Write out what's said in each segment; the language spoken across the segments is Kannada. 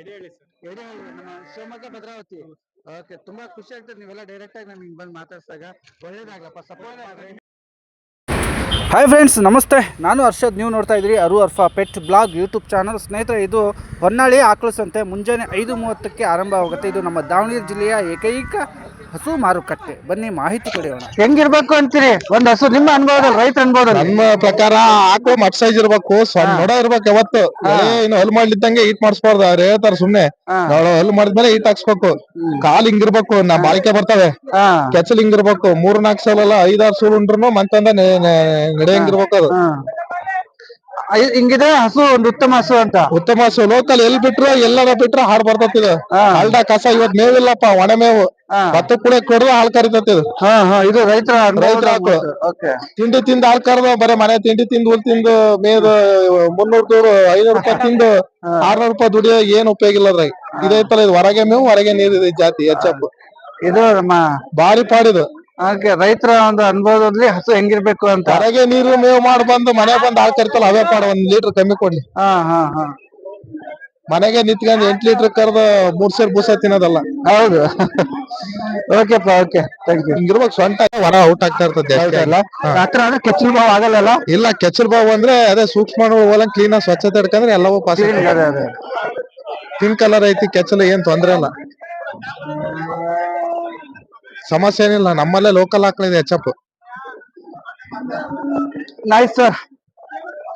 ಎಡೆಹಳ್ಳಿ ಸರ್. ಎಡೆಹಳ್ಳಿ ನಮ್ಮ ಶಿವಮೊಗ್ಗ ಭದ್ರಾವತಿ. ಓಕೆ ತುಂಬಾ ಖುಷಿ ಆಗ್ತದೆ ನೀವೆಲ್ಲ ಡೈರೆಕ್ಟ್ ಆಗಿ ನಮ್ಗೆ ಬಂದು ಮಾತಾಡ್ಸಿದಾಗ. ಒಳ್ಳೇದಾಗ್ಲಪ್ಪ ಸಪೋರ್ಟ್ ಮಾಡ್ರಿ. ಹಾಯ್ ಫ್ರೆಂಡ್ಸ್ ನಮಸ್ತೆ. ನಾನು ಹರ್ಷದ್ ನೀವು ನೋಡ್ತಾ ಇದ್ರಿ ಅರು Arfa pet blog YouTube channel ಸ್ನೇಹಿತರೆ ಇದು ಹೊನ್ನಾಳಿ ಆಕಳಿಸಂತೆ. ಮುಂಜಾನೆ ಐದು ಮೂವತ್ತಕ್ಕೆ ಆರಂಭವಾಗುತ್ತೆ. ಇದು ನಮ್ಮ ದಾವಣಗೆರೆ ಜಿಲ್ಲೆಯ ಏಕೈಕ ಹಸು ಮಾರುಕಟ್ಟೆ. ಬನ್ನಿ ಮಾಹಿತಿ ಕೊಡೋಣ ಹೆಂಗಿರ್ಬೇಕು ಅಂತೀರಿ? ಒಂದ್ ಹಸು ನಿಮ್ಮ ಅನುಭವದಲ್ಲಿ ರೈತ ಅನುಭವದಲ್ಲಿ? ನಮ್ಮ ಪ್ರಕಾರ ಹಾಕೋ ಮಟ್ ಸೈಜ್ ಇರ್ಬೇಕು ಸಣ್ಣ ನೋಡ ಇರ್ಬೇಕು ಯಾವತ್ತು. ಏನು ಇನ್ನು ಹಲ್ ಮಾಡ್ಲಿದ್ದಂಗೆ ಈಟ್ ಮಾಡಿಸ್ಬಾರ್ದು ಅವ್ರ ಹೇಳ್ತಾರ ಸುಮ್ನೆ. ನೋಡು ಹಲ್ ಮಾಡಿದ್ಮೇಲೆ ಈಟ್ ಹಾಕ್ಸ್ಬೇಕು. ಕಾಲ್ ಹಿಂಗಿರ್ಬೇಕು ನಾ ಬಾಳಿಕೆ ಬರ್ತವೆ. ಕೆಚ್ಚಲ್ ಹಿಂಗಿರ್ಬೇಕು ಮೂರ್ ನಾಲ್ಕು ಸಲ ಅಲ್ಲ ಐದಾರು ಸೂಲ್ ಉಂಡ್ರು ಮಂತಂದ ನಡೆಯಂಗಿರ್ಬೇಕು ಅದು. ಹಿಂಗಿದೆ ಹಸು ಒಂದು ಉತ್ತಮ ಹಸು ಅಂತ. ಉತ್ತಮ ಹಸು. ಲೋಕಲ್ ಎಲ್ ಬಿಟ್ರು ಎಲ್ಲರ ಬಿಟ್ರು ಹಾಡ್ ಬರ್ತೈತಿ ಅಲ್ಡ ಕಸ ಇವತ್ ಮೇವಿಲ್ಲಪ್ಪ ಒಣ ಮೇವು. ಭತ್ತ ಕೂಡ ಕೊಡದು ಹಾಲ್ ಕರಿತೈತಿ ಇದು. ಹಾ ಹಾ ಇದು ರೈತರ ರೈತರ ತಿಂಡಿ ತಿಂದು ಹಾಲ್ ಕರ್ದ ಬರೀ ಮನೆ ತಿಂಡಿ ತಿಂದು ಹುಲ್ ತಿಂದು ಮೇದ ಮುನ್ನೂರ್ ದೂರು ಐನೂರು ರೂಪಾಯಿ ತಿಂದು ಆರ್ನೂರು ರೂಪಾಯಿ ದುಡಿಯೋ ಏನ್ ಉಪಯೋಗ ಇಲ್ಲ ಇದೈತಲ್ಲ ಇದು ಹೊರಗೆ ಮೇವು ಹೊರಗೆ ನೀರು ಇದೆ ಈ ಜಾತಿ ಹೆಚ್ಚಪ್ಪ ಇದು. ಬಾರಿ ಪಾಡಿದು ಹಾಗೆ ರೈತರ ಒಂದು ಅನುಭವದಲ್ಲಿ ಹಸು ಹೆಂಗಿರ್ಬೇಕು ಅಂತ. ಹೊರಗೆ ನೀರು ಮೇವು ಮಾಡಿ ಬಂದು ಮನೆ ಬಂದು ಹಾಲ್ ಕರಿತಲ್ಲ ಅವೇ ಪಾಡ ಒಂದ್ ಲೀಟರ್ ಕಮ್ಮಿ ಕೊಡ್ಲಿ. ಹಾ ಹಾ ಹಾ. ಮನೆಗೆ ನಿಂತ್ಕೊಂಡು ಎಂಟ್ ಲೀಟರ್ ಕರ್ದು ಮೂರ್ ಸೇರ್ ಬೂಸ ತಿನ್ನೋದಲ್ಲ. ಹೌದು. ಓಕೆಪ್ಪ ಓಕೆ ಥ್ಯಾಂಕ್ ಯು ಹಿಂಗಿರ್ಬೇಕು ಸ್ವಂತ ಹೊರ ಔಟ್ ಆಗ್ತಾ ಇರ್ತದೆ ಆದ್ರೆ ಕೆಚ್ಚಲು ಬಾವು ಆಗಲ್ಲ ಇಲ್ಲ ಕೆಚ್ಚಲ್ ಬಾವು ಅಂದ್ರೆ ಅದೇ ಸೂಕ್ಷ್ಮ ಹೋಲಂಗ್ ಕ್ಲೀನ್ ಆಗಿ ಸ್ವಚ್ಛತೆ ಇಟ್ಕಂದ್ರೆ ಎಲ್ಲವೂ ಪಾಸ್ ಪಿಂಕ್ ಕಲರ್ ಐತಿ ಕೆಚ್ಚಲು ಏನ್ ತೊಂದ್ರೆ ಇಲ್ಲ. ಸಮಸ್ಯೆ ಏನಿಲ್ಲ ನಮ್ಮಲ್ಲೇ ಲೋಕಲ್ ಹಾಕ್ಲಿದೆ ಹೆಚ್ಚಪ್ ನೈಸ್ ಸರ್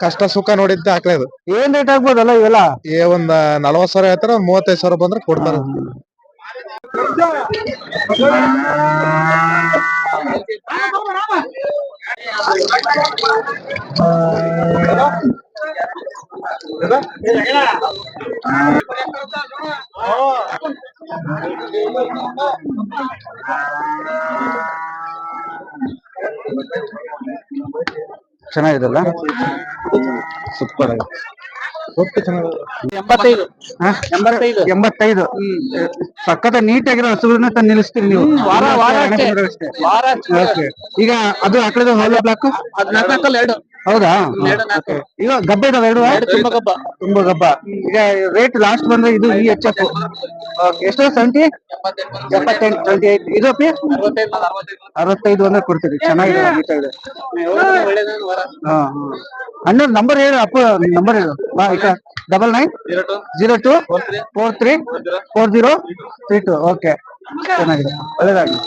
ಕಷ್ಟ ಸುಖ ನೋಡಿದ್ದೆ ಹಾಕ್ಲೇದು ಏನ್ ರೇಟ್ ಆಗ್ಬೋದಲ್ಲ ಇವೆಲ್ಲ? ಏ ಒಂದ್ ನಲವತ್ ಸಾವಿರ ಹೇಳ್ತಾರ ಒಂದ್ ಮೂವತ್ತೈದು ಸಾವಿರ ಬಂದ್ರೆ ಕೊಡ್ತಾರ. ಚೆನ್ನಾಗಿದಲ್ಲ? ಸೂಪರ್ ಒಟ್ಟು ಚೆನ್ನಾಗಿದೆ. ಎಂಬತ್ತೈದು. ಎಂಬತ್ತೈದು. ಎಂಬತ್ತೈದು. ಸಖತ್ ನೀಟಾಗಿರೋ ಹಸುಗಳನ್ನ ತಂದು ನಿಲ್ಲಿಸ್ತೀರಿ ನೀವು. ವಾರ ವಾರ ಅಷ್ಟೇ. ಈಗ ಅದು ಹಾಕಿದ ಹೋಲ್ ಬ್ಲಾಕ್ ಹದಿನಾಲ್ಕಲ್ಲಿ ಎರಡು. ಹೌದಾ. ಈಗ ಗಬ್ಬೆ ಇದಾವೆ ಎರಡು? ತುಂಬಾ ಗಬ್ಬ. ತುಂಬಾ ಗಬ್ಬ. ಈಗ ರೇಟ್ ಲಾಸ್ಟ್ ಬಂದ್ರೆ ಇದು ಈ ಎಚ್ ಎಫ್ ಎಷ್ಟು ಸೆವೆಂಟಿ ಎಪ್ಪತ್ತೆಂಟು ಟ್ವೆಂಟಿ ಏಟ್ ಇದು ಅಪ್ಪಿ? ಅರವತ್ತೈದು ಅಂದ್ರೆ ಕೊಡ್ತೀರಿ. ಚೆನ್ನಾಗಿದೆ ಹಾ. ಹಾ ಅಣ್ಣ ನಂಬರ್ ಹೇಳು ಅಪ್ಪ ನಂಬರ್ ಹೇಳು. ಬಾ ಈಗ. Double nine zero two. Zero two? Four three. Four zero? Three two okay. ಚೆನ್ನಾಗಿದೆ. ಒಳ್ಳೇದಾಗಲಿ.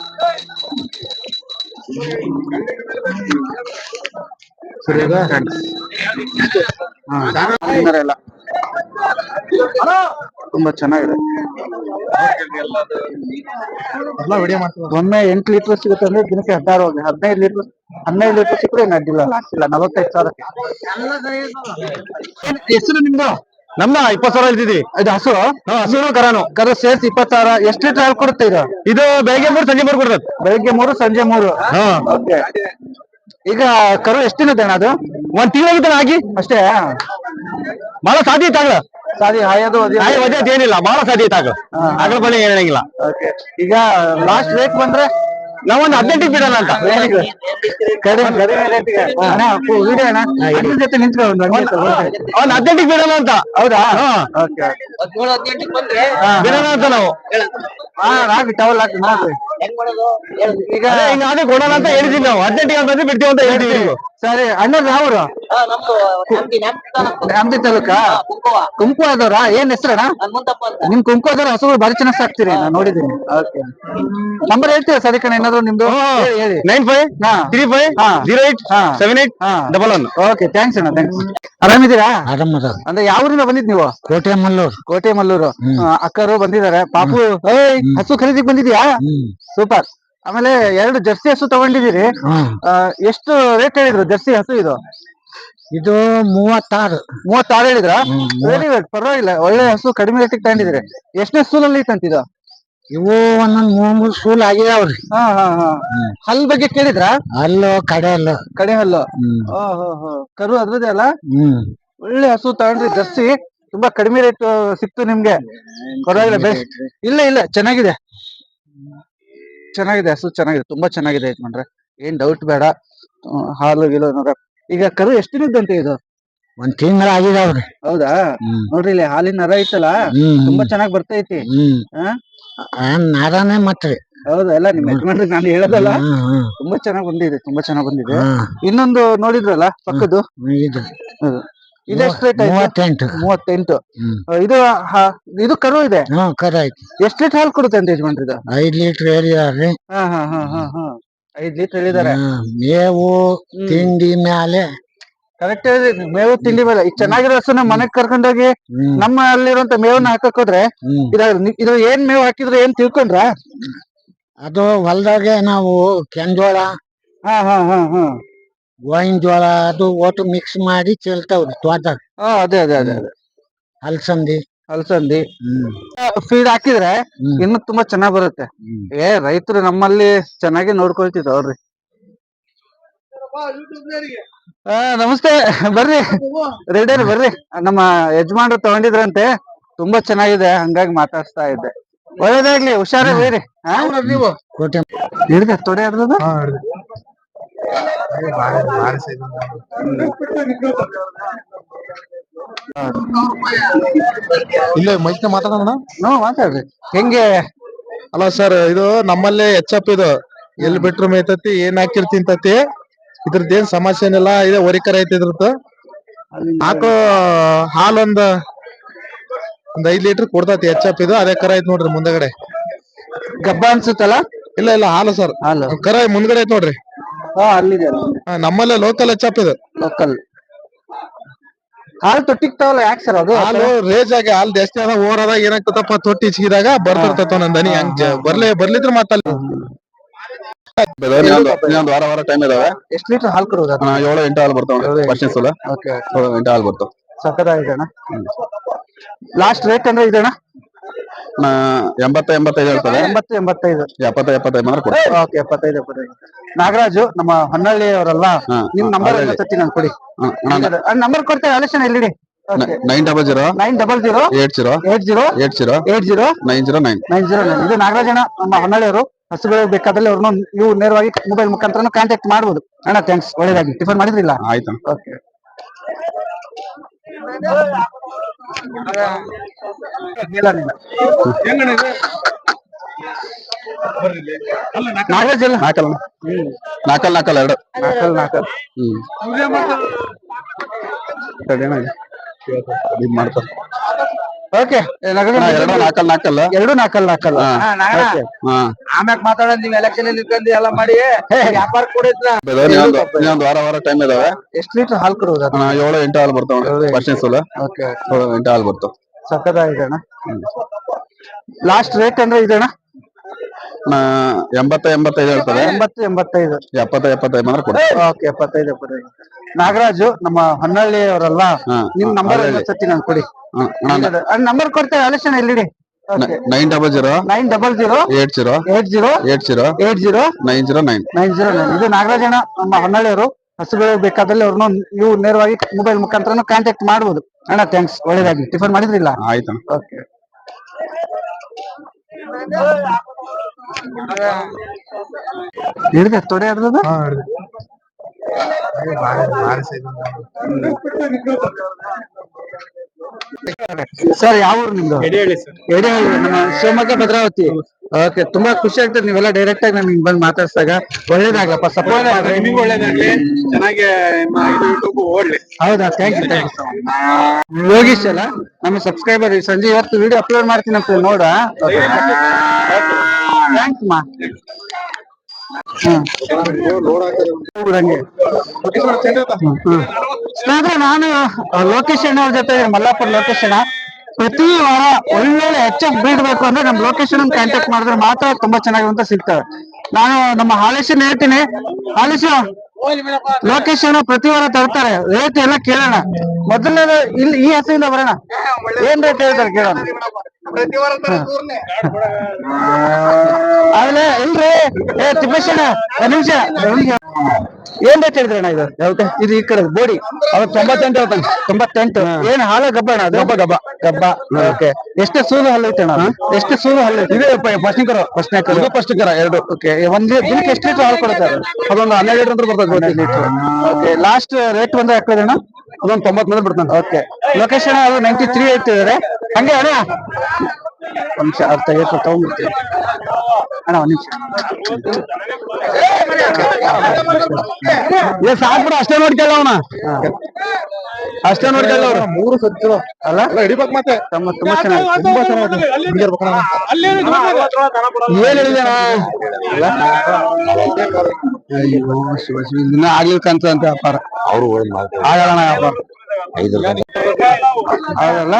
ಎಲ್ಲ ತುಂಬಾ ಚೆನ್ನಾಗಿದೆ. ಒಮ್ಮೆ ಎಂಟು ಲೀಟರ್ ಸಿಗುತ್ತೆ ಅಂದ್ರೆ ದಿನಕ್ಕೆ ಹದಿನಾರು ಹೋಗಿ. ಹದಿನೈದು ಲೀಟರ್ ಹದಿನೈದು ಲೀಟರ್ ಸಿಕ್ಕರೆ ಏನು ಅಡ್ಡಿಲ್ಲ. ಲಾಸ್ಟ್ ಇಲ್ಲ ನಲವತ್ತೈದು ಸಾವಿರ ಹೆಸರು ನಿಮ್ದು? ನಮ್ಮ ಇಪ್ಪತ್ ಸಾವಿರ ಇದ್ದೀವಿ ಇದು ಹಸು. ಹಸುನು ಕರಾನು. ಕರ ಸೇರ್ಸಿ ಇಪ್ಪತ್ ಸಾವಿರ. ಎಷ್ಟು ಲೀಟರ್ ಹಾಲು ಕೊಡುತ್ತೆ ಇದು? ಇದು ಬೆಳಿಗ್ಗೆ ಮೂರು ಸಂಜೆ ಮೂರು ಕೊಡ್ತದೆ. ಬೆಳಿಗ್ಗೆ ಮೂರು ಸಂಜೆ ಮೂರು. ಈಗ ಕರು ಎಷ್ಟು ದಿನದ ಅದು? ಒಂದ್ ತಿಂಗಳ ಆಗಿ? ಅಷ್ಟೇ? ಬಹಳ ಸಾಧ್ಯ ಇತ್ತಾಗ ಸಾರಿ ಹಾಯೋದು ವಜೆ ಏನಿಲ್ಲ ಬಹಳ ಸಾಧ್ಯ ಇತ್ತಾಗ ಆಗಲ? ಬಳಿ ಏನ್ ಹೇಳಂಗಿಲ್ಲ ಓಕೆ. ಈಗ ಲಾಸ್ಟ್ ರೇಟ್ ಬಂದ್ರೆ? ನಾವೊಂದು ಹದಿನೆಂಟಿಗೆ ಬಿಡೋಣ ಅಂತ. ಒಂದು ಹದಿನೆಂಟಿಗೆ ಬಿಡೋಣ ಅಂತ. ಹೌದಾ? ಬಿಡೋಣ ಅಂತ ನಾವು. ಟವಲ್ ಹಾಕಿ ನೋಡ್ರಿ ಈಗ ಅದೇ ಹಿಂಗ ಅದೇ ಕೊಡೋಣ ಅಂತ ಹೇಳಿದೀವಿ ನಾವು. ಹದಿನೆಂಟಿಗೆ ಅಂತಂದ್ರೆ ಬಿಡ್ತೀವಿ ಅಂತ ಹೇಳಿದೀವಿ ಸರಿ. ಅಣ್ಣ ಯಾವ್ರು? ನಮ್ದು ತಾಲೂಕು. ನಮ್ದಿ ತಾಲೂಕಾ? ಕುಂಕುವ. ಕುಂಕು ಆದವ್ರಾ ಏನ್ ಅಂತ. ನಿಮ್ ಕುಂಕು ಆದವ್ರ ಹಸುಗಳು ಬಾರಿ ಚೆನ್ನಾಗಿ ಸಾಕ್ತೀರಿ ನಾನು ನೋಡಿದ್ದೀನಿ. ಓಕೆ ನಂಬರ್ ಹೇಳ್ತೀರಾ ಸರಿ ಕಣ ಏನಾದ್ರು ನಿಮ್ದು? ಹೇಳಿ ನೈನ್ ಫೈವ್ ಹಾ. ತ್ರೀ ಫೈವ್ ಹಾ. ಜೀರೋ ಏಟ್ ಹಾ. ಸೆವೆನ್ ಏಟ್ ಹಾ. ಡಬಲ್ ಒನ್ ಓಕೆ ಥ್ಯಾಂಕ್ಸ್ ಅಣ್ಣ ಥ್ಯಾಂಕ್ಸ್ ಆರಾಮಿದ್ದೀರಾ? ಆರಾಮ ಅಂದ್ರೆ ಯಾವ ಊರಿಂದ ಬಂದಿದ್ ನೀವು? ಕೋಟೆ ಮಲ್ಲೂರು. ಕೋಟೆ ಮಲ್ಲೂರು. ಅಕ್ಕರು ಬಂದಿದ್ದಾರೆ. ಪಾಪು ಹಸು ಖರೀದಿಗೆ ಬಂದಿದ್ಯಾ? ಸೂಪರ್ ಆಮೇಲೆ ಎರಡು ಜರ್ಸಿ ಹಸು ತಗೊಂಡಿದ್ದೀರಿ. ಆ, ಎಷ್ಟು ರೇಟ್ ಹೇಳಿದ್ರು ಜರ್ಸಿ ಹಸು ಇದು? ಇದು ಮೂವತ್ತಾರು. ಮೂವತ್ತಾರು ಹೇಳಿದ್ರ? ಹ್ಮ್, ವೆರಿ ಪರವಾಗಿಲ್ಲ. ಒಳ್ಳೆ ಹಸು ಕಡಿಮೆ ರೇಟಿಗೆ ತಗೊಂಡಿದ್ದೀರಿ. ಎಷ್ಟನೇ ಸೂಲಲ್ಲಿ ಇದು? ಇವು ಒಂದೊಂದ್ ಮೂರ್ ಮೂರ್ ಸೂಲ್ ಆಗಿದಾವ್ರಿ ಹಾ ಹಾ ಹಾ. ಹಲ್ ಬಗ್ಗೆ ಕೇಳಿದ್ರ? ಅಲ್ಲೋ ಕಡೆ ಅಲ್ಲೋ ಕಡೆ ಹಲ್ಲು. ಹ್ಮ್. ಕರು ಅದ್ರದೇ ಅಲ್ಲ? ಹ್ಮ್. ಒಳ್ಳೆ ಹಸು ತಗೊಂಡ್ರಿ ಜರ್ಸಿ. ತುಂಬಾ ಕಡಿಮೆ ರೇಟ್ ಸಿಕ್ತು ನಿಮ್ಗೆ. ಪರವಾಗಿಲ್ಲ ಬೆಸ್ಟ್. ಇಲ್ಲ ಇಲ್ಲ ಚೆನ್ನಾಗಿದೆ. ಚೆನ್ನಾಗಿದೆ ಹಸು ಚೆನ್ನಾಗಿದೆ ತುಂಬಾ ಚೆನ್ನಾಗಿದೆ ಯಜಮಾನ್ರೆ. ಏನ್ ಡೌಟ್ ಬೇಡ. ಹಾಲು ಗಿಲೋ ನೋಡ ಈಗ ಕರು ಎಷ್ಟು ದಿನದಂತೆ ಇದು? ಒಂದ್ ತಿಂಗಳ ಆಗಿದಾವ್ರಿ ಹೌದಾ? ಹ್ಮ್. ನೋಡ್ರಿ ಇಲ್ಲಿ ಹಾಲಿನ ನರ ಐತಲ್ಲ? ತುಂಬಾ ಚೆನ್ನಾಗಿ ಬರ್ತೈತಿ. ಹಾ? ಆ, ನಾರಾನೇ ಮತ್ರಿ. ಹೌದಾ ಎಲ್ಲ ನಿಮ್ ಯಜಮಾನ್ರಿ ನಾನು ಹೇಳೋದಲ್ಲ. ತುಂಬಾ ಚೆನ್ನಾಗ್ ಬಂದಿದೆ ತುಂಬಾ ಚೆನ್ನಾಗಿ ಬಂದಿದೆ. ಇನ್ನೊಂದು ನೋಡಿದ್ರಲ್ಲ ಪಕ್ಕದ್ದು? ಇದು ಇದು ಎಷ್ಟು ರೇಟ್ ಮೂವತ್ತೆಂಟು. ಮೂವತ್ತೆಂಟು. ಇದು ಹ- ಇದು ಕರು ಇದೆ? ಹಾ ಕರೆ ಐತಿ. ಎಷ್ಟ್ ಲೀಟರ್ ಹಾಲು ಕೊಡುತ್ತೆ ಅಂತ ಯಜಮಾನ್ರಿ ಇದು? ಐದ್ ಲೀಟರ್ ಹೇಳಿದಾರ್ರಿ ಹಾ ಹಾ ಹಾ ಹಾ ಹಾ. ಐದ್ ಲೀಟರ್ ಹೇಳಿದಾರೆ ಹ್ಮ್, ಮೇವು ಹ್ಮ್. ತಿಂಡಿ ಮ್ಯಾಲೆ. ಕರೆಕ್ಟ್ ಮೇವು ತಿಂಡಿ ಮೇಲೆ. ಈಗ ಚೆನ್ನಾಗಿರೋ ಹಸುನ ಮನೆಗ್ ಕರ್ಕೊಂಡೋಗಿ ಹ್ಮ್. ನಮ್ಮ ಅಲ್ಲಿರುವಂತ ಮೇವನ್ನ ಹಾಕಕ್ ಹೋದ್ರೆ ಹ್ಮ್. ಇದು ಏನ್ ಮೇವು ಹಾಕಿದ್ರೆ ಏನ್ ತಿಳ್ಕೊಂಡ್ರ? ಅದು ಹೊಲ್ದಾಗೆ ನಾವು ಕೆಂಜೋಳ ಹಾ ಹಾ ಹಾ ಹಾ. ಗೋವಿನ ಜೋಳ ಅದು ಒಟ್ಟು ಮಿಕ್ಸ್ ಮಾಡಿ ಚೆಲ್ತಾವ್ರಿ ತೋಟದಾಗ ಹಾ ಅದೇ ಅದೇ ಅದೇ ಅದೇ. ಅಲ್ಸಂದಿ. ಅಲ್ಸಂದಿ. ಹ್ಮ್. ಫೀಡ್ ಹಾಕಿದ್ರೆ ಹ್ಮ್. ಇನ್ನು ತುಂಬಾ ಚೆನ್ನಾಗ್ ಬರುತ್ತೆ. ಹ್ಮ್. ಏ ರೈತರು ನಮ್ಮಲ್ಲಿ ಚೆನ್ನಾಗಿ ನೋಡ್ಕೊಳ್ತಿದ್ರು ಅವ್ರಿ ಆ, ನಮಸ್ತೆ. ಬರ್ರಿ. ರೆಡಿ ಬರ್ರಿ. ನಮ್ಮ ಯಜಮಾನ್ರು ತಗೊಂಡಿದ್ರಂತೆ. ತುಂಬಾ ಚೆನ್ನಾಗಿದೆ. ಹಂಗಾಗಿ ಮಾತಾಡ್ತಾ ಇದ್ದೆ. ಒಳ್ಳೇದಾಗ್ಲಿ ಹುಷಾರೇ ಹಾ? ತೊಡೆ ಹಿಡ್ದದ ಇಲ್ಲೇ ಮೈಕ್ ಮಾತಾಡೋಣ? ನೋ ಮಾತಾಡ್ರಿ. ಹೆಂಗೆ? ಅಲ್ಲ ಸರ್ ಇದು ನಮ್ಮಲ್ಲೇ ಎಚ್ ಎಫ್ ಇದು. ಎಲ್ಲಿ ಬಿಟ್ರು ಮೇತತಿ ಏನ್ ಹಾಕಿರ್ ತಿಂತತಿ ಇದ್ರದ್ದು ಏನ್ ಸಮಸ್ಯೆ ಏನಿಲ್ಲ ಇದೆ ಒರಿಕರ ಐತಿ ಇದ್ರದ್ದು. ಹಾಕೋ ಹಾಲ್ ಒಂದ್ ಐದ್ ಲೀಟರ್ ಕೊಡ್ತತಿ ಹೆಚ್ಚಪ್ ಇದು ಅದೇ ಕರ ಐತಿ ನೋಡ್ರಿ ಮುಂದಗಡೆ. ಗಬ್ಬ ಅನ್ಸುತ್ತಲ್ಲ? ಇಲ್ಲ ಇಲ್ಲ ಹಾಲು ಸರ್. ಹಾಲು. ಕರ ಮುಂದ್ಗಡೆ ಐತಿ ನೋಡ್ರಿ. ಹಾ ಅಲ್ಲಿದೆ. ಹಾ, ನಮ್ಮಲ್ಲೇ ಲೋಕಲ್ ಎಫ್ ಇದು. ಲೋಕಲ್ ಹಾಲು ತೊಟ್ಟಿಗ್ತಾವಲ್ಲ ಯಾಕೆ ಸರ್ ಅದು? ಹಾಲು ರೇಜ್ ಆಗಿ ಹಾಲು ಜಾಸ್ತಿ ಆದ ಓವರ್ ಆದಾಗ ಏನಾಗ್ತದಪ್ಪ? ತೊಟ್ಟಿ ಇಚ್ಚಿದಾಗ ಬರ್ತಿರ್ತೈತ ನಂದನಿ ಹಂಗ್ ಜ- ಬರ್ಲಿ ಬರ್ಲಿದ್ರ ಮಾತಲ್ಲ ಇನ್ನೊಂದು ವಾರ ವಾರ ಟೈಮ್ ಇದಾವೆ. ಎಷ್ಟು ಲೀಟರ್ ಹಾಲು ಕೊಡುವುದು ಅದು? ಆ, ಏಳು ಎಂಟು ಹಾಲು ಬರ್ತಾವ. ಫಸ್ಟ್ನೇ ಸಲ. ಓಕೆ ಏಳು ಎಂಟು ಹಾಲು ಬರ್ತಾವ. ಅಣ್ಣ. ಲಾಸ್ಟ್ ರೇಟ್ ಅಂದ್ರೆ ಇದಣ್ಣ? ನಾ ಎಂಬತ್ತ ಎಂಬತ್ತೈದು ಹೇಳ್ತಾರೆ ಎಂಬತ್ತು ಎಂಬತ್ತೈದು. ಎಪ್ಪತ್ತ ಎಪ್ಪತ್ತೈದು ಮಾತ್ರ ಕೊಡ್ತಾರೆ ಓಕೆ ಎಪ್ಪತ್ತೈದು ಎಪ್ಪತ್ತೈದು. ನಾಗರಾಜು ನಮ್ಮ ಹೊನ್ನಳ್ಳಿ ಅವರಲ್ಲ ಹಾ, ನಿಮ್ ನಂಬರ್ ಹೊನ್ನಳ್ಳಿ. ತತ್ತಿ ನಾನು ಕೊಡಿ. ನಂಬರ್ ಕೊಡ್ತೇವೆ election ಎಲ್ಲಿಡಿ? Nine double zero nine double zero eight zero eight zero eight zero eight zero nine zero nine nine zero nine ಇದು ನಾಗರಾಜಣ್ಣ ನಮ್ಮ ಹೊನ್ನಳ್ಳಿಯವರು. ಹಸುಗಳು ಬೇಕಾದಲ್ಲಿ ಅವ್ರನ್ನ ನೀವು ನೇರವಾಗಿ ಮೊಬೈಲ್ ಮುಖಾಂತರ ಕಾಂಟ್ಯಾಕ್ಟ್ ಮಾಡ್ಬೋದು. ಅಣ್ಣ ಥ್ಯಾಂಕ್ಸ್ ಒಳ್ಳೇದಾಗಿ ಟಿಫನ್ ಮಾಡಿದ್ರಿಲ್ಲ? ಆಯ್ತು. ಓಕೆ. ನಾಲ್ಕಲ್ ನಾಕಲ್ ನಾಲ್ಕಲ್ ಎರಡು. ನಾಕಲ್ ನಾಕಲ್. ಹ್ಮ್. ಮಾಡ್ತಾರೆ. ಓಕೆ ಅಣ್ಣ, ಎರಡು ನಾಲ್ಕಲ್ ನಾಲ್ಕಲ್ ಎರಡು ನಾಲ್ಕಲ್ ಹಾ. ಆಮ್ಯಾಕ್ ಮಾತಾಡೋದ್ ನೀವ್ ಎಲೆಕ್ಷನ್ ನಿಂತ್ಕೊಂಡಿ ಎಲ್ಲ ಮಾಡಿ. ವ್ಯಾಪಾರ ಕೂಡ ಇನ್ನೊಂದು ವಾರ ವಾರ ಟೈಮ್ ಇದಾವೆ. ಎಷ್ಟು ಲೀಟರ್ ಹಾಲು ಕೊಡುವುದು ಏಳು ಎಂಟು ಹಾಲು ಬರ್ತಾವ. ಫಸ್ಟ್ನೇ ಸಲ. ಓಕೆ ಎಂಟು ಹಾಲು ಬರ್ತಾವ. ಸಕ್ಕದಾಗಿದೆ ಅಣ್ಣ. ಲಾಸ್ಟ್ ರೇಟ್ ಅಂದ್ರೆ ಇದಣ್ಣ? ಎಂಬತ್ತ ಎಂಬತ್ತೈದು ಹೇಳ್ತಾರೆ ಎಂಬತ್ತು ಎಂಬತ್ತೈದು. ಎಪ್ಪತ್ತ ಎಪ್ಪತ್ತೈದು ಓಕೆ ಎಪ್ಪತ್ತೈದು ನಾಗರಾಜು ನಮ್ಮ ಹೊನ್ನಳ್ಳಿ ಅವರಲ್ಲ ಹಾ, ನಿಮ್ ನಂಬರ್ ಹೊನ್ನಳ್ಳಿ. ಸತಿ ನಾನು ಕೊಡಿ. ನಂಬರ್ ಕೊಡ್ತೇವೆ election ಎಲ್ಲಿಡಿ nine double zero nine double zero eight zero eight zero eight zero eight zero nine zero nine nine zero nine ಇದು ನಾಗರಾಜಣ್ಣ ನಮ್ಮ ಹೊನ್ನಳ್ಳಿಯವರು ಹಸುಗಳು ಬೇಕಾದಲ್ಲಿ ಅವ್ರನ್ನ ನೀವು ನೇರವಾಗಿ ಮೊಬೈಲ್ ಮುಖಾಂತರ ಕಾಂಟ್ಯಾಕ್ಟ್ ಮಾಡ್ಬೋದು. ಅಣ್ಣ ಥ್ಯಾಂಕ್ಸ್ ಒಳ್ಳೇದಾಗಿ ಟಿಫನ್ ಮಾಡಿದ್ರಿಲ್ಲ ಆಯ್ತು. ಓಕೆ. ಹಿಡ್ದೆ ತೊಡೆ ಹಿಡ್ದದ ಸರ್ ಯಾವ ಊರು ನಿಮ್ದು? ಎಡೆಹಳ್ಳಿ ನಮ್ಮ ಶಿವಮೊಗ್ಗ ಭದ್ರಾವತಿ. ಓಕೆ ತುಂಬಾ ಖುಷಿ ಆಗ್ತದೆ ನೀವೆಲ್ಲ ಡೈರೆಕ್ಟ್ ಆಗಿ ನಮ್ಗೆ ಬಂದು ಮಾತಾಡ್ಸಿದಾಗ. ಒಳ್ಳೇದಾಗ್ಲಪ್ಪ ಸಪೋರ್ಟ್ ಮಾಡ್ರಿ ಒಳ್ಳೇದಾಗ್ಲಿ. ಚೆನ್ನಾಗಿ ಯೂಟ್ಯೂಬ್ ಓಡ್ಲಿ. ಹೌದಾ thank you thank you Yogish ಅಲ್ಲ? ನಮ್ಮ ಸಬ್ಸ್ಕ್ರೈಬರ್ ಸಂಜೆ ಇವತ್ತು ವಿಡಿಯೋ ಅಪ್ಲೋಡ್ ಮಾಡ್ತೀನಿ ಅಂತ ನೋಡ ನಾನು ಲೋಕೇಶ್ ಅಣ್ಣ ಅವ್ರ ಜೊತೆ ಮಲ್ಲಾಪುರ ಲೋಕೇಶ್ ಪ್ರತಿ ವಾರ ಒಳ್ಳೊಳ್ಳೆ ಎಚ್ ಎಫ್ ಬೀಳ್ಬೇಕು ಬೇಕು ಅಂದ್ರೆ ನಮ್ ಲೊಕೇಶನ್ ಕಾಂಟ್ಯಾಕ್ಟ್ ಮಾಡಿದ್ರೆ ಮಾತ್ರ ತುಂಬಾ ಚೆನ್ನಾಗಿರುವಂತ ಸಿಗ್ತವೆ ನಾನು ನಮ್ಮ ಹಾಲೇಶನ್ ಹೇಳ್ತೀನಿ. ಹಾಲೇಶ, ಲೋಕೇಶ್ ಪ್ರತಿ ವಾರ ತರ್ತಾರೆ. ರೇಟ್ ಎಲ್ಲ ಕೇಳೋಣ. ಮೊದಲನೇದು, ಇಲ್ಲಿ ಈ ಹಸಿಯಿಂದ ಬರೋಣ. ಏನ್ ರೇಟ್ ಹೇಳ್ತಾರೆ ಕೇಳೋಣ. ಆಮೇಲೆ ಇಲ್ರಿ ಏ ತಿಪ್ಪೇಶಣ್ಣ ಒಂದ್ ನಿಮಿಷ ಒಂದ್ ನಿಮಿಷ. ಏನ್ ರೇಟ್ ಹೇಳಿದ್ರಣ್ಣ ಇದು? ಯಾವ್ದು? ಇದು ಈ ಕಡೆ ಬೋಡಿ ಅವತ್ತು ತೊಂಬತ್ತೆಂಟು ಹೇಳ್ತಾನೆ ತೊಂಬತ್ತೆಂಟು. ಏನ್ ಹಾಲ ಗಬ್ಬ ಅಣ್ಣ ಅದು? ಗಬ್ಬ ಗಬ್ಬ. ಗಬ್ಬ. ಓಕೆ. ಎಷ್ಟು ಸೂರು ಹಲ್ಲು ಐತೆ ಅಣ್ಣ ಎಷ್ಟು ಸೂಲು ಹಲ್ಲು ಇದೆ ಫಸ್ಟ್ನಿಕರು ಫಸ್ಟ್ನಿಕರು ಫಸ್ಟ್ ಫಸ್ಟ್ನಿಕರ ಎರಡು. ಓಕೆ. ಒಂದ್ ದಿನಕ್ಕೆ ಎಷ್ಟು ಲೀಟರ್ ಹಾಲು ಕೊಡುತ್ತೆ ಅದೊಂದು ಹನ್ನೆರಡು ಲೀಟರ್ ಅಂತ ಬರ್ತದೆ ಲೀಟರ್. ಓಕೆ. ಲಾಸ್ಟ್ ರೇಟ್ ಬಂದ್ರೆ ಹಾಕೋದಣ್ಣ ಅದೊಂದು ತೊಂಬತ್ ಮೇಲೆ ಬಿಡ್ತಾನೆ. ಓಕೆ ಲೊಕೇಶನ್ ಅದು ನೈಂಟಿ ತ್ರೀ ಹೇಳ್ತಿದ್ದಾರೆ. ಹಂಗೆ ಅಣ್ಣ? ಒಂದ್ ನಿಮಿಷ ಅರ್ಥ ಐವತ್ತು ತಗೊಂಡ್ಬಿಡ್ತೀವಿ ಅಣ್ಣ, ಒಂದ್ ನಿಮಿಷ. ಏ ಸಾಕ್ಬಿಡ ಅಷ್ಟೇ ನೋಡ್ಕೊಳ್ಳ ಅವನ. ಅಷ್ಟೇ ನೋಡ್ಕೊಳ್ಳ ಅವ್ರು. ಮೂರು ಸತ್ತು ಅಲ್ಲ? ಹಿಡಿಬೇಕು ಮತ್ತೆ. ತಮ್ಮ ತುಂಬಾ ಚೆನ್ನಾಗಿ ತುಂಬಾ ಚೆನ್ನಾಗಿದೆ ಹಿಂಗಿರ್ಬೇಕಣ್ಣ. ಏನ್ ಹೇಳಿದಾನ ಅಯ್ಯೋ ಶಿವ ಶಿವ ದಿನ ಆಗ್ಲಿಲ್ಲ ಕಂತ ಅಂತ ವ್ಯಾಪಾರ. ಅವರು ಆಗಲ್ಲ ವ್ಯಾಪಾರ. ಹೌದಲ್ಲ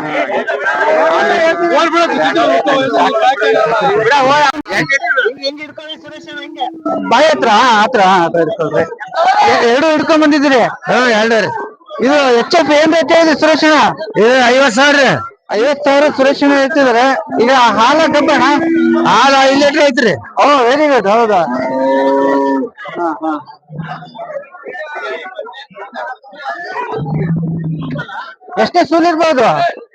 ಬಾಯಿ ಹತ್ರ ಹತ್ರ ಹತ್ರ ಹಿಡ್ಕೊಳ್ರಿ ಎ- ಎರಡು ಹಿಡ್ಕೊಂಡ್ ಬಂದಿದ್ದೀರಿ? ಎರಡು ಇದು ಎಚ್ ಎಫ್ ಏನ್ ರೇಟ್ ಇದೆ ಸುರೇಶನ ಇದು ಐವತ್ ಸಾವಿರ ಐವತ್ ಸಾವಿರ ಸುರೇಶ್ ಹೇಳ್ತಿದಾರೆ. ಈಗ ಹಾಲ ಡಬ್ಬ ಹಾಲ ಐದು ಲೀಟರ್ ಐತ್ರಿ. ಓ ವೆರಿ ಗುಡ್ ಹೌದಾ? ಹಾ ಹಾ ಎಷ್ಟೇ ಸೂಲ್ ಇರ್ಬೋದು?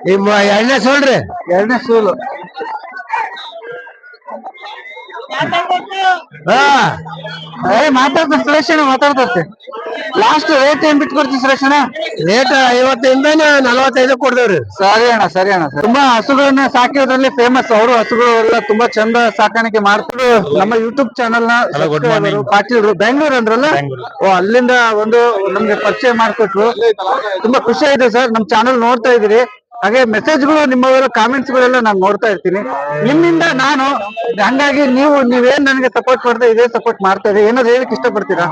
ನಿಮ್ಮ ಎರಡನೇ ಸೂಲ್ರಿ ಎರಡನೇ ಸೂಲು. ಹಾ. ಏ ಮಾತಾಡ್ತಾರೆ ಸುರೇಶನ ಮಾತಾಡ್ತತೆ ಲಾಸ್ಟ್ ರೇಟ್ ಏನ್ ಬಿಟ್ಕೊಡ್ತೀವಿ ಅಣ್ಣ ರೇಟ್ ಐವತ್ತಿಂದ ನಲವತ್ತೈದು ಕೊಡ್ದೇವ್ರಿ. ಸರಿ ಅಣ್ಣ ಸರಿ ಅಣ್ಣ ಸರಿ. ತುಂಬಾ ಹಸುಗಳನ್ನ ಸಾಕಿರೋದ್ರಲ್ಲಿ ಫೇಮಸ್ ಅವರು ಹಸುಗಳು ಎಲ್ಲ ತುಂಬಾ ಚಂದ ಸಾಕಾಣಿಕೆ ಮಾಡ್ತಾರೆ ನಮ್ಮ ಯೂಟ್ಯೂಬ್ ಚಾನಲ್ನ ಪಾಟೀಲ್ ಪಾಟೀಲ್ರು ಬೆಂಗಳೂರು ಅಂದ್ರಲ್ಲ? ಓ ಅಲ್ಲಿಂದ ಒಂದು ನಮ್ಗೆ ಪರಿಚಯ ಮಾಡ್ಕೊಟ್ರು. ತುಂಬಾ ಖುಷಿ ಆಯ್ತು ಸರ್. ನಮ್ ಚಾನಲ್ ನೋಡ್ತಾ ಇದೀರಿ ಹಾಗೆ ಮೆಸೇಜ್ಗಳು ನಿಮ್ಮವರ ಕಾಮೆಂಟ್ಸ್ ಗಳೆಲ್ಲ ನಾನು ನೋಡ್ತಾ ಇರ್ತೀನಿ. ನಿಮ್ಮಿಂದ ನಾನು ಹಂಗಾಗಿ ನೀವು ನೀವೇನ್ ನನಗೆ ಸಪೋರ್ಟ್ ಮಾಡ್ತಾ ಇದೇ ಸಪೋರ್ಟ್ ಮಾಡ್ತಾ ಇದೆ ಏನಾದ್ರು ಹೇಳಕ್ ಇಷ್ಟಪಡ್ತೀರಾ?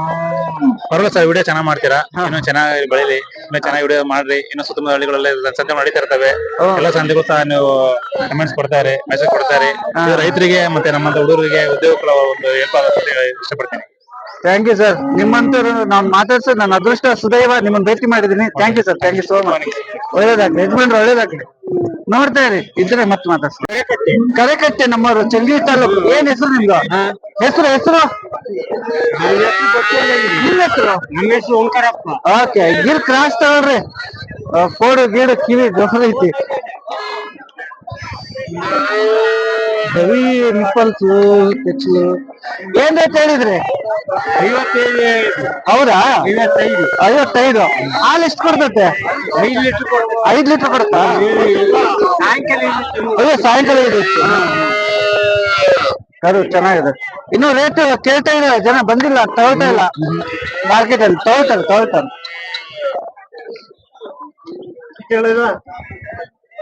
ಪರವಾಗಿಲ್ಲ ಸರ್ ವಿಡಿಯೋ ಚೆನ್ನಾಗಿ ಮಾಡ್ತೀರಾ? ಇನ್ನು ಚೆನ್ನಾಗಿ ಬೆಳಿಲಿ ಇನ್ನು ಚೆನ್ನಾಗಿ ವಿಡಿಯೋ ಮಾಡ್ರಿ ಇನ್ನೂ ಸುತ್ತಮುತ್ತ ಹಳ್ಳಿಗಳೆಲ್ಲ ಸಂತೆ ನಡೀತಾ ಇರ್ತವೆ. ಎಲ್ಲ ಸಂತೆಗೂ ಸಹ ನೀವು ಕಮೆಂಟ್ಸ್ ಕೊಡ್ತಾರೆ ಮೆಸೇಜ್ ಕೊಡ್ತಾರೆ. ರೈತರಿಗೆ ಮತ್ತೆ ನಮ್ಮಂತ ಹುಡುಗರಿಗೆ ಉದ್ಯೋಗಗಳ ಒಂದು ಹೆಲ್ಪ್ ಆಗುತ್ತೆ ಇಷ್ಟಪಡ್ತೀನಿ. ಥ್ಯಾಂಕ್ ಯು ಸರ್ ನಿಮ್ಮಂತರು ನಾನು ಮಾತಾಡ್ಸೋದು ನನ್ನ ಅದೃಷ್ಟ ಸುದೈವ ನಿಮ್ಮನ್ನ ಭೇಟಿ ಮಾಡಿದೀನಿ thank you sir thank you so much ಒಳ್ಳೇದಾಗ್ಲಿ. ಯಜಮಾನ್ರು ಒಳ್ಳೇದಾಗ್ಲಿ. ನೋಡ್ತಾ ಇರಿ ಇದ್ರೆ ಮತ್ತೆ ಮಾತಾಡ್ಸಿ ಕರೆಕಟ್ಟೆ. ನಮ್ಮವರು ಚಂಗಿ ತಾಲೂಕು. ಏನ್ ಹೆಸರು ನಿಮ್ದು? ಹೆಸರು ಹೆಸರು? ನಿಮ್ಮ ಹೆಸರು? ನಮ್ಮ ಹೆಸರು ಓಂಕಾರಪ್ಪ. ಓಕೆ ಗಿರ್ ಕ್ರಾಸ್ ತಗೊಳ್ರಿ. ಫೋಡು ಕೋಡು ಗೀಡು ಕಿವಿ ದೊಡ್ಡ ಐತಿ. ಹೆವಿ ಕೆಚ್ಚಲು. ಏನ್ ರೇಟ್ ಹೇಳಿದ್ರಿ ಐವತ್ತೈದು. ಹೌದಾ? ಐವತ್ತೈದು. ಐವತ್ತೈದು. ಹಾಲು ಎಷ್ಟು ಕೊಡ್ತೈತೆ? ಐದು ಲೀಟರ್ ಐದು ಲೀಟರ್ ಕೊಡುತ್ತಾ? ಸಾಯಂಕಾಲ ಅಯ್ಯೋ ಸಾಯಂಕಾಲ ಇದೆ ಕರು ಚೆನ್ನಾಗಿದೆ. ಇನ್ನು ರೇಟ್ ಕೇಳ್ತಾ ಇಲ್ಲ ಜನ ಬಂದಿಲ್ಲ ತಗೊಳ್ತಾ ಇಲ್ಲ. ಮಾರ್ಕೆಟ್ ಅಲ್ಲಿ ತಗೊಳ್ತಾರೆ. ತಗೊಳ್ತಾರೆ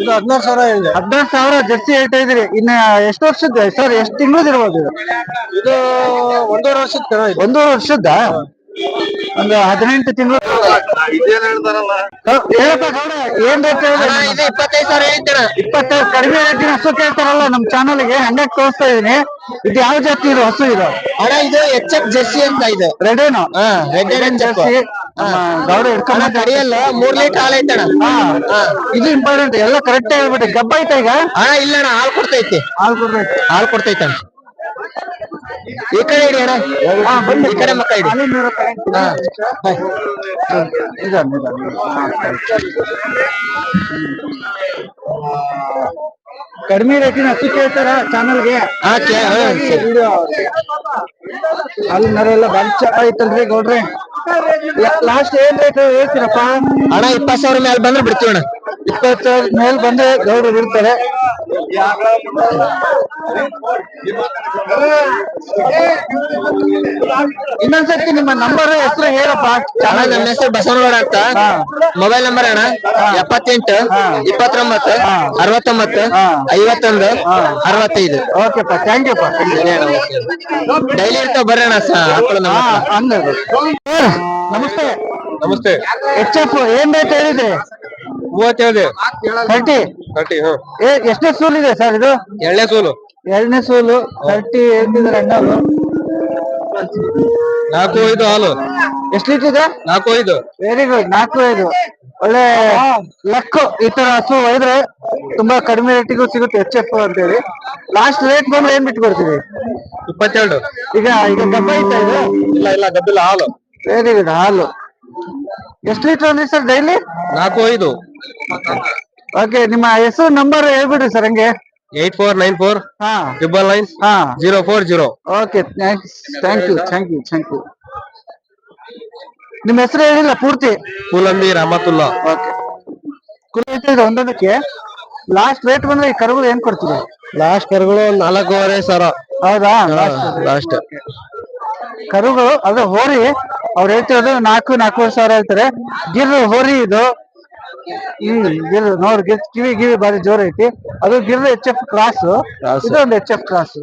ಇದು ಹದಿನಾರು ಸಾವಿರ ಇದೆ. ಹದಿನಾರು ಸಾವಿರ ಜರ್ಸಿ ಹೇಳ್ತಾ ಇದ್ರಿ ಇನ್ನ ಎಷ್ಟು ವರ್ಷದ ಸರ್ ಎಷ್ಟು ತಿಂಗಳದ ಇರ್ಬೋದು ಇದು ಇದು ಒಂದೂವರೆ ವರ್ಷದ ಒಂದೂವರೆ ವರ್ಷದ ಒಂದು ಹದಿನೆಂಟು ತಿಂಗಳು ಹೇಳಪ್ಪ ಗೌಡ ಏನ್ ರೇಟ್ ಇದು ಇಪ್ಪತ್ತೈದು ಸಾವಿರ ಹೇಳ್ತೀರ? ಇಪ್ಪತ್ತೈದು ಕಡಿಮೆ ರೇಟಿನ ಹಸು ಕೇಳ್ತಾರಲ್ಲ ನಮ್ ಚಾನಲ್ಗೆ ಹಂಗಾಗಿ ತೋರಿಸ್ತಾ ಇದೀನಿ. ಇದು ಯಾವ ಜಾತಿ ಇದು ಹಸು ಇದು? ಅಣ್ಣ ಇದು ಎಚ್ ಎಫ್ ಜೆರ್ಸಿ ಅಂತ ಇದೆ. ರೆಡೇನು? Red Jersey. ಗೌಡ ಹಿಡ್ಕೊಂಡ್ ಕಡಿಯಲ್ಲ ಮೂರ್ ಲೀಟರ್ ಹಾಲು ಐತಣ ಇದು ಇಂಪಾರ್ಟೆಂಟ್ ಎಲ್ಲ ಕರೆಕ್ಟ್ ಹೇಳ್ಬಿಟ್ಟು ಗಬ್ಬ ಐತೆ ಈಗ? ಹಾ ಇಲ್ಲ ಅಣ್ಣ ಹಾಲು ಕೊಡ್ತೈತಿ. ಹಾಲು ಕೊಡ್ತೈತಿ ಹಾಲು ಕೊಡ್ತೈತೆ ಈ ಕಡೆ ಇಡಿ ಅಣ್ಣ. ಈ ಕಡೆ ಮಕ್ಕ ಇಡಿ. ಕಡಿಮೆ ರೇಟಿನ ಹತ್ತು ಕೇಳ್ತಾರ ಚಾನಲ್ಗೆ ಅಲ್ಲಿ ನರೆಲ್ಲ ಬಂಚ ಐತಲ್ರಿ ಗೌಡ್ರಿ. ಲಾಸ್ಟ್ ಏನ್ ರೇಟ್ ಹೇಳ್ತೀರಪ್ಪ? ಅಣ್ಣ ಇಪ್ಪತ್ ಸಾವಿರ ಮೇಲೆ ಬಂದ್ರೆ ಬಿಡ್ತೀವಿ ಅಣ್ಣ. ಇಪ್ಪತ್ ಸಾವಿರ ಮೇಲೆ ಬಂದ್ರೆ ಗೌಡ್ರು ಇರ್ತಾರೆ ಇನ್ನೊಂದ್ಸತಿ ನಿಮ್ಮ ನಂಬರ್ ಹೆಸರು ಹೇಳಪ್ಪ. ನಮ್ಮ ಹೆಸರು ಬಸವನಗೌಡ ಅಂತ. ಮೊಬೈಲ್ ನಂಬರ್ ಅಣ್ಣ ಎಪ್ಪತ್ತೆಂಟು ಇಪ್ಪತ್ತೊಂಬತ್ತು ಅರವತ್ತೊಂಬತ್ತು ಐವತ್ತೊಂದು ಅರವತ್ತೈದು. ಓಕೆಪ್ಪ ಥ್ಯಾಂಕ್ ಯು ಡೈಲಿ ಇರ್ತಾವ ಬರ್ರಿ ಅಣ್ಣ ನಮಸ್ತೆ. ನಮಸ್ತೆ. ಎಚ್ ಎಫ್ ಏನ್ ರೇಟ್ ಹೇಳಿದ್ರಿ? ಮೂವತ್ತೇಳು ತರ್ಟಿ? ಹಾ ಏ ಎಷ್ಟನೇ ಸೂಲ್ ಇದೆ ಸರ್ ಇದು? ಎಳ್ಳೆ ಸೂಲು. ಎರಡನೇ ಸೂಲು ಥರ್ಟಿ ಹೇಳ್ತಿದ್ದಾರೆ ಅಣ್ಣವ್ರು. ನಾಲ್ಕು ಐದು ಹಾಲು. ಎಷ್ಟು ಲೀಟರ್ ಇದೆ? ನಾಲ್ಕು ಐದು. ವೆರಿ ಗುಡ್ ನಾಲ್ಕು ಐದು. ಒಳ್ಳೆ ಲಕ್ಕು ಈ ತರ ಹಸು ಒಯ್ದ್ರೆ ತುಂಬಾ ಕಡಿಮೆ ರೇಟಿಗೂ ಸಿಗುತ್ತೆ ಎಚ್ ಎಫ್ ಅಂತೇಳಿ. ಲಾಸ್ಟ್ ರೇಟ್ ಬಂದ್ರೆ ಏನ್ ಬಿಟ್ಕೊಡ್ತೀವಿ ಇಪ್ಪತ್ತೆರಡು. ಈಗ ಈಗ ಗಬ್ಬ ಐತಾ ಇದು? ಇಲ್ಲ ಇಲ್ಲ ಗಬ್ಬಿಲ್ಲ ಹಾಲು. ಹಾಲು? ಎಷ್ಟು ಲೀಟರ್ ಅಂದ್ರೆ ಸರ್ ಡೈಲಿ ನಾಲ್ಕು ಐದು ಓಕೆ ನಿಮ್ಮ ಹೆಸರು ನಂಬರ್ ಹೇಳ್ಬಿಡ್ರಿ ಸರ್ ಹಂಗೆ. ಏಟ್ ಫೋರ್ ನೈನ್ ಫೋರ್ ಹಾ. ಟ್ರಿಬಲ್ ನೈನ್ ಹಾ. Zero four zero okay thanks thank you thank you thank you ನಿಮ್ಮ ಹೆಸರು ಹೇಳಿಲ್ಲ ಪೂರ್ತಿ? ಕುಲಂಬಿ ರಹಮತುಲ್ಲಾ ಓಕೆ ಒಂದೊಂದಕ್ಕೆ? ಲಾಸ್ಟ್ ರೇಟ್ ಬಂದ್ರೆ ಈ ಕರುಗಳು ಏನ್ ಕೊಡ್ತೀವಿ ಲಾಸ್ಟ್ ಕರುಗಳು ನಾಲ್ಕೂವರೆ ಸಾವಿರ. ಹೌದಾ? ಲಾಸ್ಟ್ ಕರುಗಳು ಅದು ಹೋರಿ ಅವ್ರು ಹೇಳ್ತಿರೋದು ನಾಲ್ಕು ನಾಲ್ಕೂವರೆ ಸಾವಿರ ಹೇಳ್ತಾರೆ. ಗಿರ್ ಹೋರಿ ಇದು. ಹ್ಮ್ ಗಿರ್ ನೋಡ್ ಗಿರ್ ಕಿವಿ ಗಿವಿ ಬಾರಿ ಜೋರ್ ಐತಿ. ಅದು ಗಿರ್ ಎಚ್ ಎಫ್ ಕ್ರಾಸ್ ಇದು ಒಂದು H F cross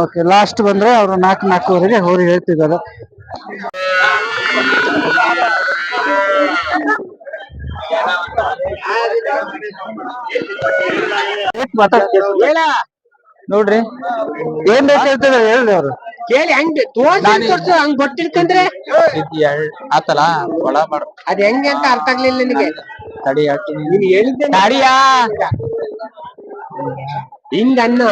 okay last ಬಂದ್ರೆ ಅವ್ರು ನಾಲ್ಕು ನಾಲ್ಕೂವರೆಗೆ ಹೋರಿ ಹೇಳ್ತಿದ್ದಾರೆ. ಮಾತಾಡ್ತೀವಿ. ನೋಡ್ರಿ. ಏನ್ ರೇಟ್ ಹೇಳ್ತದ ಹೇಳ್ರಿ ಅವ್ರು. ಕೇಳಿ ಹಂಗ್ ತೋರ್ಸು ಹಂಗ್ ಗೊತ್ತಿರ್ತಂದ್ರೆ. ಆತಲ್ಲ ಒಳ ಮಾಡು ಅದ್ ಹೆಂಗೆ ಅಂತ ಅರ್ಥ ಆಗ್ಲಿಲ್ಲ ನಿನಗೆ. ತಡಿ ಹೇಳ್ತೀನಿ. ನೀನ್ ಹೇಳಿದ್ದೆ ತಡಿಯಾ? ಹಿಂಗ ಅನ್ನ.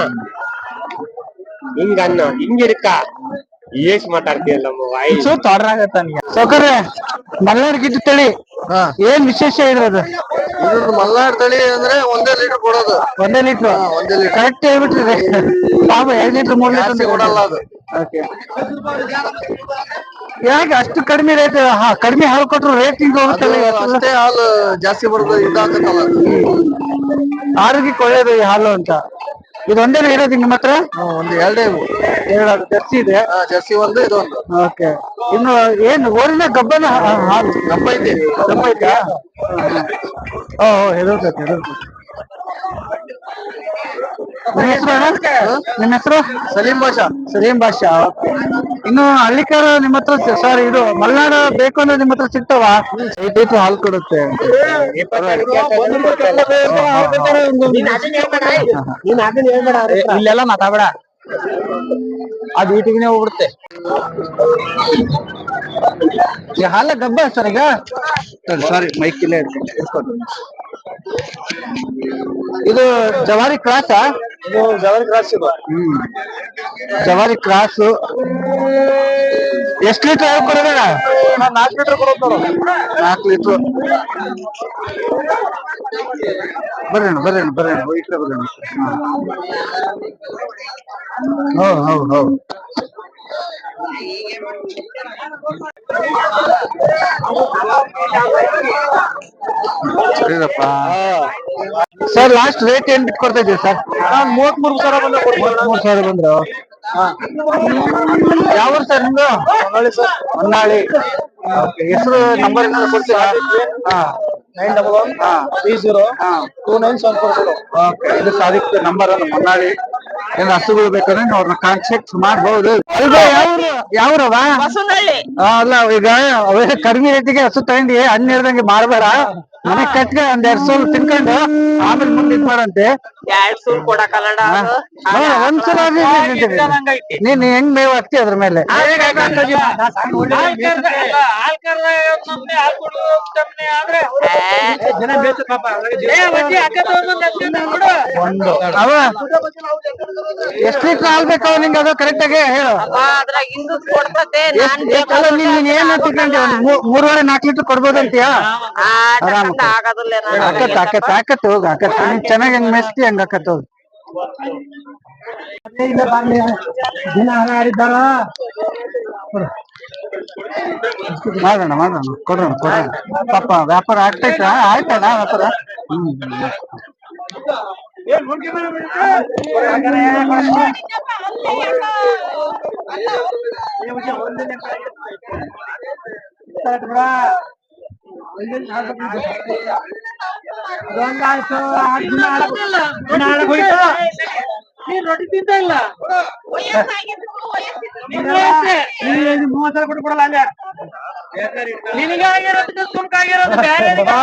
ಹಿಂಗ ಅನ್ನ. ಹಿಂಗಿರ್ಕ ಏಸ್ ಮಾತಾಡ್ತೀಯಲ್ಲ ವಾಯಿ. ಸೌಕರ್ಯ ಮಲ್ನಾಡ್ ಗಿಟ್ಟು ತಳಿ. ಏನ್ ವಿಶೇಷ ಇದ್ರದು ಇದು ಮಲ್ನಾಡ್ ತಳಿ ಅಂದ್ರೆ ಒಂದೇ ಲೀಟರ್ ಕೊಡೋದು. ಒಂದೇ ಲೀಟರ್? ಒಂದೇ ಲೀಟರ್. ಕರೆಕ್ಟ್ ಹೇಳ್ಬಿಟ್ರಿ. ಪಾಪ ಎರಡ್ ಲೀಟರ್ ಮೂರ್ ಲೀಟರ್ ಕೊಡಲ್ಲ ಅದು. ಓಕೆ. ಯಾಕೆ ಅಷ್ಟು ಕಡಿಮೆ ರೇಟ್ ಕಡಿಮೆ ಹಾಲು ಕೊಟ್ರು ರೇಟಿಂಗ್ ಹೋಗುತ್ತಲ್ಲ ಇವತ್ತು. ಅಷ್ಟೇ ಹಾಲು ಜಾಸ್ತಿ ಬರ್ತದೆ ಇದಾಗತ್ತಲ್ಲ ಆರೋಗ್ಯಕ್ಕೆ ಒಳ್ಳೇದು ಈ ಹಾಲು ಅಂತ. ಇದು ಒಂದೇನೇ ಇರೋದು ನಿಮ್ಮ ಹತ್ರ? ಒಂದು ಎರಡೇ ಎರಡು ಜರ್ಸಿ ಇದೆ? ಜರ್ಸಿ ಒಂದು ಇದೊಂದು. ಓಕೆ. ಇನ್ನು ಏನು ಓರಿನ ಗಬ್ಬನ ಹಾಲು? ಗಬ್ಬ ಇದೆ. ಗಬ್ಬ ಐತಾ ಓ ಹೆದರ್ತೈತೆ ಹೆದರ್ತೈತೆ ನಿಮ್ಮ ಹೆಸರು ಸಲೀಂ ಬಾಷಾ ಸಲೀಂ ಬಾಷಾ. ಇನ್ನು ಹಳ್ಳಿಕಾರ ನಿಮ್ಮ ಹತ್ರ ಸರ್ ಇದು ಮಲ್ನಾಡ ಬೇಕು ಅಂದ್ರೆ ನಿಮ್ಮ ಹತ್ರ ಸಿಗ್ತಾವ ಐದು ಹಾಲು ಕೊಡುತ್ತೆ ಇಲ್ಲೆಲ್ಲ ಮಾತಾಡ ಅದು ಈಟಿಗೆ ಹೋಗ್ಬಿಡುತ್ತೆ ಹಾಲ ಗಬ್ಬ ಸರ್ ಈಗ ಸಾರಿ ಮೈಕ್ ಇಲ್ಲೇ ಇರ್ತೀನಿ. ಇದು ಜವಾರಿ ಕ್ರಾಸ್? ಇದು ಜವಾರಿ ಕ್ರಾಸ್ ಇದು. ಹ್ಮ್. ಜವಾರಿ ಕ್ರಾಸ್. ಎಷ್ಟು ಲೀಟರ್ ಹಾಲು ಕೊಡೋಣ ನಾಲ್ಕು ಲೀಟರ್ ಕೊಡೋದು ನಾಲ್ಕು ಲೀಟರ್. ಬರ್ರಿ ಬರ್ರಿ ಬರ್ರಿ ಈ ಕಡೆ ಬರ್ರಿ ಹೌದು ಹೌದು ಹೌದು. ಸರ್ ಲಾಸ್ಟ್ ರೇಟ್ ಏನ್ ಬಿಟ್ಟು ಕೊಡ್ತಾ ಇದ್ದೀವಿ ಸರ್ ಮೂವತ್ ಮೂರು ಸಾವಿರ ಬಂದ್ರೆ ಮೂವತ್ಮೂರು ಸಾವಿರ ಬಂದ್ರು? ಯಾವ ಸರ್ ನಿಮ್ದು? ಹೊನ್ನಾಳಿ ಓಕೆ ಹೆಸರು ನಂಬರ್ ಕೊಡ್ತೀರಾ? ಹಾ. ನೈನ್ ಡಬಲ್ ಒನ್ ಹಾ. ತ್ರೀ ಜೀರೋ ಹಾ. Two nine seven four zero okay ಇದು ಸಾಧಿಕ್ ನಂಬರ್ ನಮ್ಮ ಹೊನ್ನಾಳಿ. ಏನ್ ಹಸುಗಳು ಬೇಕಾದ್ರೆ ನೀವು ಅವ್ರನ್ನ ಕಾಂಟ್ಯಾಕ್ಟ್ ಮಾಡಬಹುದು ಯಾವ್ರು ಯಾವ್ರವ ಅಲ್ಲ ಈಗ ಅವೇ ಕಡಿಮೆ ರೇಟಿಗೆ ಹಸು ತಗೊಂಡಿ ಹಣ್ಣು ಹಿಡ್ದಂಗೆ ಮಾರ್ಬೇಡ. ಮನೆ ಕಟ್ಕ ಒಂದ್ ಎರಡ್ ಸೋಲ್ ತಿನ್ಕೊಂಡು ಆಮೇಲೆ ಮುಂದೆ ಇದ್ ಮಾಡಂತೆ ಎರಡ್ ಸೂರ್ ಒಂದ್ಸಲ ನೀನ್- ನೀನ್ ಹೆಂಗ್ ಮೇವ್ ಹಾಕ್ತಿ ಅದ್ರ ಮೇಲೆ? ಒಂದು ಅವ ಎಷ್ಟ್ ಲೀಟರ್ ಹಾಲ್ ಬೇಕಾವ ನಿಂಗೆ ಅದು ಕರೆಕ್ಟ್ ಆಗಿ ಹೇಳು. ನಾನ್ ಏನ್ ತಿಳ್ಕೊಂಡಿ ಮೂರುವರೆ ನಾಲ್ಕು ಲೀಟರ್ ಕೊಡ್ಬೋದಂತೀಯಾ? ಆರಾಮ್. ಆಗೋದಿಲ್ಲ ಆಕತ್ ಆಕತ್ ಆಕತ್ ಹೋಗ ಆಕತ್ ನೀನ್ ಚೆನ್ನಾಗಿ ಹೆಂಗ್ ಮೆಸ್ತಿ ಹಂಗ ಆಕತ್ ಹೋಗ್. ಮಾಡೋಣ ಮಾಡೋಣ. ಕೊಡೋಣ ಕೊಡೋಣ. ಪಾಪ ವ್ಯಾಪಾರ ಆಗ್ತೈತ? ಆಯ್ತಣ್ಣ ವ್ಯಾಪಾರ? ಹ್ಮ್ ನಿನಗಾಗಿರೋದಕ್ಕೆ ಸುಮ್ಕಾಗಿರೋದು ಬೇರೆ ಬಾ.